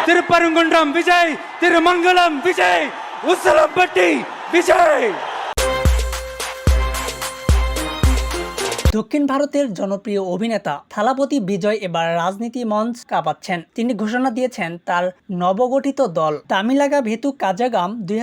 திருப்பரங்குன்றம் விஜய் திருமங்கலம் விஜய் உசலம்பட்டி விஜய் দক্ষিণ ভারতের জনপ্রিয় অভিনেতা থালাপতি বিজয় এবার রাজনীতি মঞ্চ কাঁপাচ্ছেন তিনি ঘোষণা দিয়েছেন তার নবগঠিত দল তামিলাগা ভেতু কাজাগাম দুই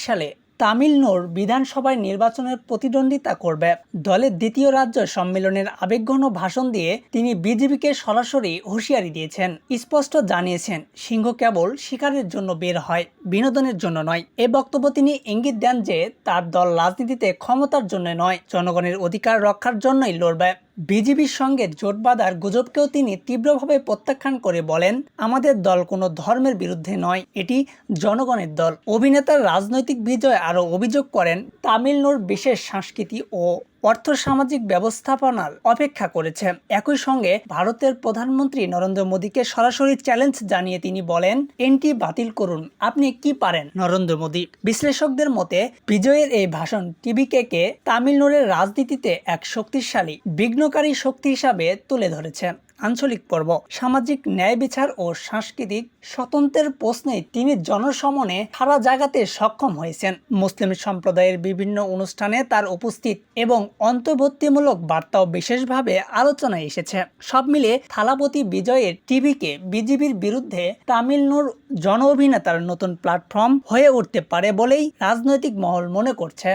সালে তামিলনোর বিধানসভায় নির্বাচনের প্রতিদ্বন্দ্বিতা করবে। দলের দ্বিতীয় রাজ্য সম্মেলনের আবেগঘন ভাষণ দিয়ে তিনি বিজেপিকে সরাসরি হুঁশিয়ারি দিয়েছেন। স্পষ্ট জানিয়েছেন, সিংহ কেবল শিকারের জন্য বের হয়, বিনোদনের জন্য নয়। এ বক্তব্য তিনি ইঙ্গিত দেন যে, তার দল রাজনীতিতে ক্ষমতার জন্য নয়, জনগণের অধিকার রক্ষার জন্যই লড়বে। বিজেপির সঙ্গে জোট বাঁধার গুজবকেও তিনি তীব্রভাবে প্রত্যাখ্যান করে বলেন, আমাদের দল কোনো ধর্মের বিরুদ্ধে নয়, এটি জনগণের দল। অভিনেতার রাজনৈতিক বিজয় আরও অভিযোগ করেন, তামিলনুর বিশেষ সংস্কৃতি ও অর্থসামাজিক ব্যবস্থাপনার অপেক্ষা করেছে একই সঙ্গে ভারতের প্রধানমন্ত্রী নরেন্দ্র মোদীকে সরাসরি চ্যালেঞ্জ জানিয়ে তিনি বলেন, এনটি বাতিল করুন। আপনি কি পারেন? নরেন্দ্র মোদী বিশ্লেষকদের মতে, বিজয়ের এই ভাষণ টিভিকে কে তামিলনাড়ুর রাজনীতিতে এক শক্তিশালী, বিঘ্নকারী শক্তি হিসাবে তুলে ধরেছে। আঞ্চলিক পর্ব। সামাজিক ন্যায় বিচার ও সাংস্কৃতিক স্বতন্ত্রের প্রশ্নে তিনি জনসমনে সারা জাগাতে সক্ষম হয়েছেন। মুসলিম সম্প্রদায়ের বিভিন্ন অনুষ্ঠানে তার উপস্থিত এবং অন্তর্বর্তীমূলক বার্তাও বিশেষভাবে আলোচনায় এসেছে। সব মিলে থালাপতি বিজয়ের টিভিকে বিজেপির বিরুদ্ধে তামিলনুর জন অভিনেতার নতুন প্ল্যাটফর্ম হয়ে উঠতে পারে বলেই রাজনৈতিক মহল মনে করছে।